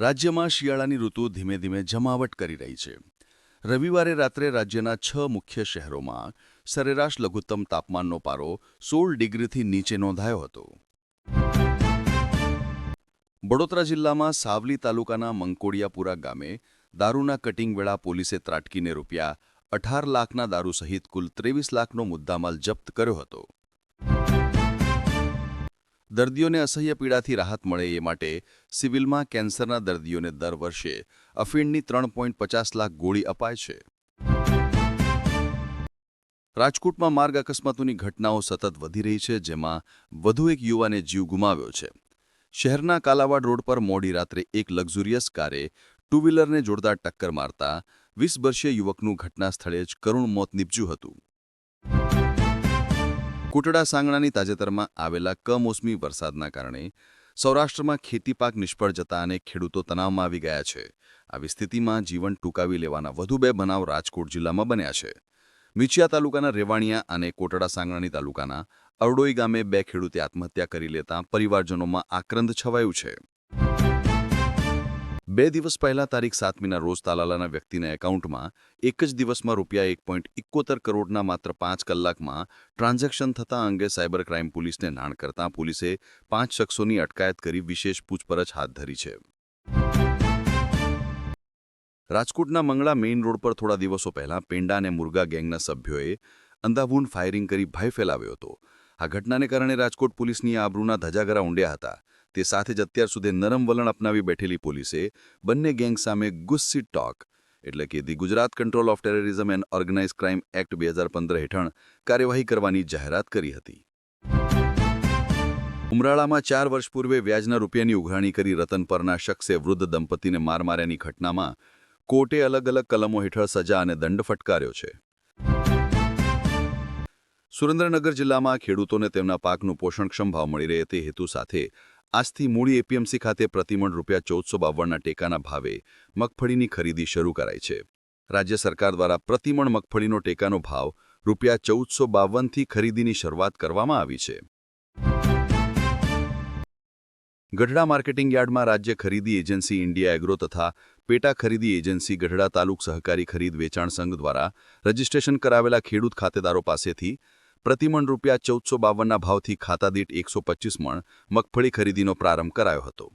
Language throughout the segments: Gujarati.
રાજ્યમાં શિયાળાની ઋતુ ધીમે ધીમે જમાવટ કરી રહી છે. રવિવારે રાત્રે રાજ્યના છ મુખ્ય શહેરોમાં સરેરાશ લઘુત્તમ તાપમાનનો પારો સોળ ડિગ્રીથી નીચે નોંધાયો હતો. વડોદરા જિલ્લામાં સાવલી તાલુકાના મંકોડિયાપુરા ગામે દારૂના કટિંગ વેળા પોલીસે ત્રાટકીને રૂપિયા અઢાર લાખના દારૂ સહિત કુલ ત્રેવીસ લાખનો મુદ્દામાલ જપ્ત કર્યો હતો. દર્દીઓને અસહ્ય પીડાથી રાહત મળે એ માટે સિવિલમાં કેન્સરના દર્દીઓને દર વર્ષે અફીણની ત્રણ પચાસ લાખ ગોળી અપાય છે. રાજકોટમાં માર્ગ અકસ્માતોની ઘટનાઓ સતત વધી રહી છે, જેમાં વધુ એક યુવાને જીવ ગુમાવ્યો છે. શહેરના કાલાવાડ રોડ પર મોડી રાત્રે એક લક્ઝુરિયસ કારે ટુ વ્હીલરને જોરદાર ટક્કર મારતા વીસ વર્ષીય યુવકનું ઘટના સ્થળે જ કરુણ મોત નીપજ્યું હતું. કુટડા સાંગણાની તાજેતરમાં આવેલા કમોસમી વરસાદના કારણે સૌરાષ્ટ્રમાં ખેતી પાક નિષ્ફળ જતા અને ખેડૂતો તણાવમાં આવી ગયા છે. આવી સ્થિતિમાં જીવન ટૂંકાવી લેવાના વધુ બે બનાવ રાજકોટ જિલ્લામાં બન્યા છે. મિચિયા તાલુકાના રેવાણિયા અને કોટડા સાંગણાની તાલુકાના અરડોઈ ગામે બે ખેડૂતે આત્મહત્યા કરી લેતા પરિવારજનોમાં આક્રંદ છવાયું છે. બે દિવસ પહેલા તારીખ સાતમીના રોજ તાલાલાના વ્યક્તિના એકાઉન્ટમાં એક જ દિવસમાં રૂપિયા એક પોઈન્ટ ઇકોતેર કરોડના માત્ર પાંચ કલાકમાં ટ્રાન્ઝેક્શન થતા અંગે સાયબર ક્રાઇમ પોલીસને નાણ કરતાં પોલીસે પાંચ શખ્સોની અટકાયત કરી વિશેષ પૂછપરછ હાથ ધરી છે. રાજકોટના મંગળા મેઇન રોડ પર થોડા દિવસો પહેલા પેંડા અને મુરગા ગેંગના સભ્યોએ અંધાભૂન ફાયરિંગ કરી ભય ફેલાવ્યો હતો. આ ઘટનાને કારણે રાજકોટ પોલીસની આબરૂના ધજાગરા ઊંડ્યા હતા. તે સાથે જ અત્યાર સુધી નરમ વલણ અપનાવી બેઠેલી પોલીસે બંને ગેંગ સામે ગુસ્સી ટોક, એટલે કે the Gujarat control of terrorism and organise crime act બે હેઠળ કાર્યવાહી કરવાની જાહેરાત કરી હતી. ઉમરાળામાં ચાર વર્ષ પૂર્વે વ્યાજના રૂપિયાની ઉઘરાણી કરી રતન પરના શખ્સે વૃદ્ધ દંપતીને માર માર્યાની ઘટનામાં કોર્ટે અલગ અલગ કલમો હેઠળ સજા અને દંડ ફટકાર્યો છે. સુરેન્દ્રનગર જિલ્લામાં ખેડૂતોને તેમના પાકનું પોષણક્ષમ ભાવ મળી રહે તે હેતુ સાથે આજથી મૂળી એપીએમસી ખાતે પ્રતિમણ રૂપિયા ચૌદસો બાવનના ટેકાના ભાવે મગફળીની ખરીદી શરૂ કરાઈ છે. રાજ્ય સરકાર દ્વારા પ્રતિમણ મગફળીનો ટેકાનો ભાવ રૂપિયા ચૌદસો બાવનથી ખરીદીની શરૂઆત કરવામાં આવી છે. ગઢડા માર્કેટિંગ યાર્ડમાં રાજ્ય ખરીદી એજન્સી ઇન્ડિયા એગ્રો તથા પેટા ખરીદી એજન્સી ગઢડા તાલુક સહકારી ખરીદ વેચાણ સંઘ દ્વારા રજીસ્ટ્રેશન કરાવેલા ખેડૂત ખાતેદારો પાસેથી પ્રતિમણ રૂપિયા ચૌદસો બાવનના ભાવથી ખાતાદીઠ એકસો પચીસ મણ મગફળી ખરીદીનો પ્રારંભ કરાયો હતો.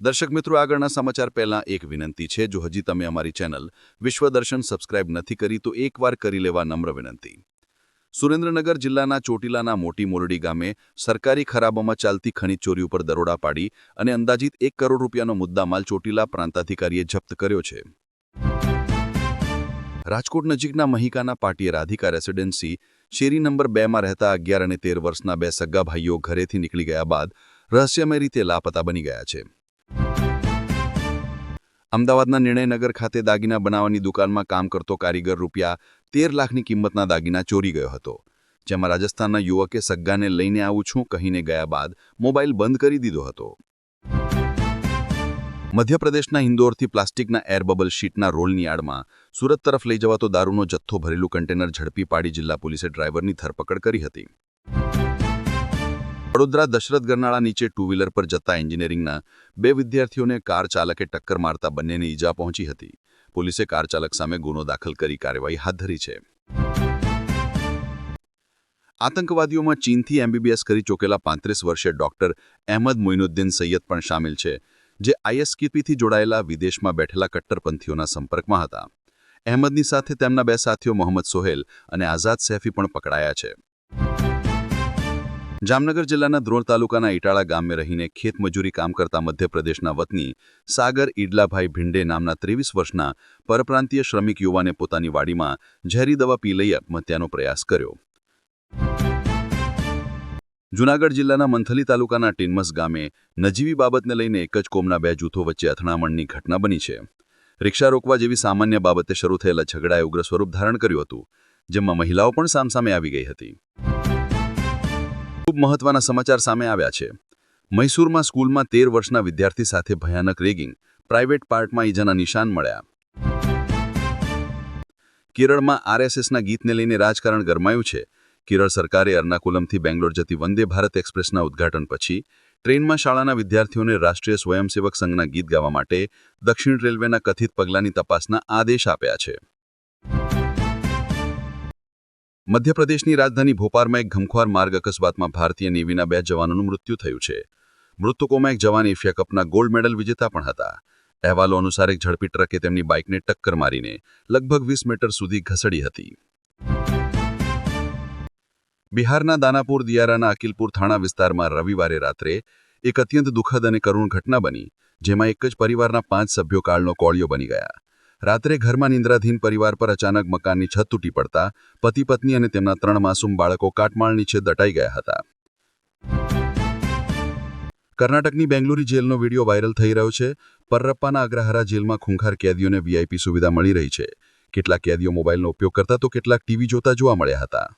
દર્શક મિત્રો, આગળના સમાચાર પહેલાં એક વિનંતી છે. જો હજી તમે અમારી ચેનલ વિશ્વદર્શન સબસ્ક્રાઇબ નથી કરી, તો એકવાર કરી લેવા નમ્ર વિનંતી. સુરેન્દ્રનગર જિલ્લાના ચોટીલાના મોટી મોરડી ગામે સરકારી ખરાબોમાં ચાલતી ખનીજ ચોરી ઉપર દરોડા પાડી અને અંદાજિત એક કરોડ રૂપિયાનો મુદ્દામાલ ચોટીલા પ્રાંતાધિકારીએ જપ્ત કર્યો છે. રાજકોટ નજીકના મહિકાના પાટીએ રાધિકા રેસિડેન્સી શેરી નંબર બેમાં રહેતા અગિયાર અને તેર વર્ષના બે સગ્ગા ભાઈઓ ઘરેથી નીકળી ગયા બાદ રહસ્યમય રીતે લાપતા બની ગયા છે. અમદાવાદના નિર્ણયનગર ખાતે દાગીના બનાવવાની દુકાનમાં કામ કરતો કારીગર રૂપિયા તેર લાખની કિંમતના દાગીના ચોરી ગયો હતો. જેમાં રાજસ્થાનના યુવકે સગ્ગાને લઈને આવું છું કહીને ગયા બાદ મોબાઈલ બંધ કરી દીધો હતો. મધ્યપ્રદેશના ઇન્દોરથી પ્લાસ્ટિકના એર બબલ શીટના રોલની આડમાં સુરત તરફ લઈ જવાતો દારૂનો જથ્થો ભરેલું કન્ટેનર ઝડપી પાડી જિલ્લા પોલીસે ડ્રાઈવરની ધરપકડ કરી હતી. વડોદરા દશરથ ગરનાળા નીચે ટુ વ્હીલર પર જતા એન્જિનિયરિંગના બે વિદ્યાર્થીઓને કાર ચાલકે ટક્કર મારતા બંનેને ઈજા પહોંચી હતી. પોલીસે કાર ચાલક સામે ગુનો દાખલ કરી કાર્યવાહી હાથ ધરી છે. આતંકવાદીઓમાં ચીનથી એમબીબીએસ કરી ચોકેલા પાંત્રીસ વર્ષીય ડોક્ટર અહેમદ મોઇનુદ્દીન સૈયદ પણ સામેલ છે. જે આઈએસકેપીથી જોડાયેલા વિદેશમાં બેઠેલા કટ્ટરપંથીઓના સંપર્કમાં હતા. અહેમદની સાથે તેમના બે સાથીઓ મોહમ્મદ સોહેલ અને આઝાદ સૈફી પણ પકડાયા છે. જામનગર જિલ્લાના ધ્રોણ તાલુકાના ઇટાળા ગામે રહીને ખેતમજૂરી કામ કરતા મધ્યપ્રદેશના વતની સાગર ઈડલાભાઈ ભિંડે નામના ત્રેવીસ વર્ષના પરપ્રાંતીય શ્રમિક યુવાને પોતાની વાડીમાં ઝેરી દવા પી લઈ આત્મહત્યાનો પ્રયાસ કર્યો. જૂનાગઢ જિલ્લાના મંથલી તાલુકાના ટીનમસ ગામે નજીવી બાબતને લઈને એક જ કોમના બે જૂથો વચ્ચે અથડામણની ઘટના બની છે. રિક્ષા રોકવા જેવી સામાન્ય બાબતે શરૂ થયેલા ઝઘડાએ ઉગ્ર સ્વરૂપ ધારણ કર્યું હતું, જેમાં મહિલાઓ પણ સામસામે આવી ગઈ હતી. ખૂબ મહત્વના સમાચાર સામે આવ્યા છે. મૈસૂરમાં સ્કૂલમાં તેર વર્ષના વિદ્યાર્થી સાથે ભયાનક રેગિંગ, પ્રાઇવેટ પાર્ટમાં ઈજાના નિશાન મળ્યા. કેરળમાં આરએસએસના ગીતને લઈને રાજકારણ ગરમાયું છે. કેરળ સરકારે એર્નાકુલમથી બેંગ્લોર જતી વંદે ભારત એક્સપ્રેસના ઉદ્ઘાટન પછી ટ્રેનમાં શાળાના વિદ્યાર્થીઓને રાષ્ટ્રીય સ્વયંસેવક સંઘના ગીત ગાવા માટે દક્ષિણ રેલવેના કથિત પગલાંની તપાસના આદેશ આપ્યા છે. મધ્યપ્રદેશની રાજધાની ભોપાલમાં એક ઘમખ્વાર માર્ગ અકસ્માતમાં ભારતીય નેવીના બે જવાનોનું મૃત્યુ થયું છે. મૃતકોમાં એક જવાન એશિયા કપના ગોલ્ડ મેડલ વિજેતા પણ હતા. અહેવાલો અનુસાર એક ઝડપી ટ્રકે તેમની બાઇકને ટક્કર મારીને લગભગ વીસ મીટર સુધી ઘસડી હતી. બિહારના દાનાપુર દિયારાના અકિલપુર થાણા વિસ્તારમાં રવિવારે રાત્રે એક અત્યંત દુઃખદ અને કરુણ ઘટના બની, જેમાં એક જ પરિવારના પાંચ સભ્યો કાળનો કોળિયો બની ગયા. રાત્રે ઘરમાં નિંદ્રાધીન પરિવાર પર અચાનક મકાનની છત તૂટી પડતા પતિ પત્ની અને તેમના ત્રણ માસૂમ બાળકો કાટમાળ નીચે દટાઈ ગયા હતા. કર્ણાટકની બેંગલુરી જેલનો વીડિયો વાયરલ થઈ રહ્યો છે. પરરપ્પાના અગ્રહારા જેલમાં ખૂંખાર કેદીઓને વીઆઈપી સુવિધા મળી રહી છે. કેટલાક કેદીઓ મોબાઈલનો ઉપયોગ કરતા તો કેટલાક ટીવી જોતા જોવા મળ્યા હતા.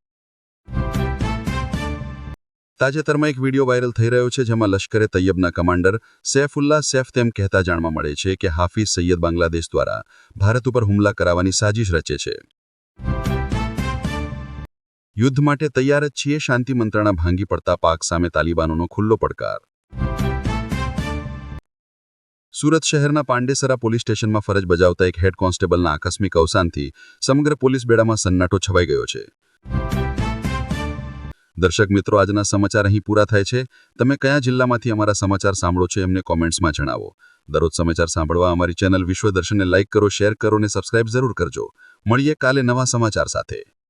તાજેતરમાં એક વીડિયો વાયરલ થઈ રહ્યો છે જેમાં લશ્કરે તૈયબના કમાન્ડર સૈફુલ્લા સૈફ તેમ કહેતા જાણવા મળે છે કે હાફિઝ સૈયદ બાંગ્લાદેશ દ્વારા ભારત ઉપર હુમલા કરાવવાની સાજિશ રચે છે. યુદ્ધ માટે તૈયાર જ છીએ શાંતિ મંત્રણા ભાંગી પડતા પાક સામે તાલિબાનોનો ખુલ્લો પડકાર. સુરત શહેરના પાંડેસરા પોલીસ સ્ટેશનમાં ફરજ બજાવતા એક હેડ કોન્સ્ટેબલના આકસ્મિક અવસાનથી સમગ્ર પોલીસ બેડામાં સન્નાટો છવાઈ ગયો છે. દર્શક મિત્રો, આજના સમાચાર અહીં પૂરા થાય છે. તમે કયા જિલ્લામાંથી અમારા સમાચાર સાંભળો છો, એમને કોમેન્ટ્સમાં જણાવો. દરરોજ સમાચાર સાંભળવા અમારી ચેનલ વિશ્વ દર્શનને લાઇક કરો, શેર કરો અને સબસ્ક્રાઇબ જરૂર કરજો. મળીએ કાલે નવા સમાચાર સાથે.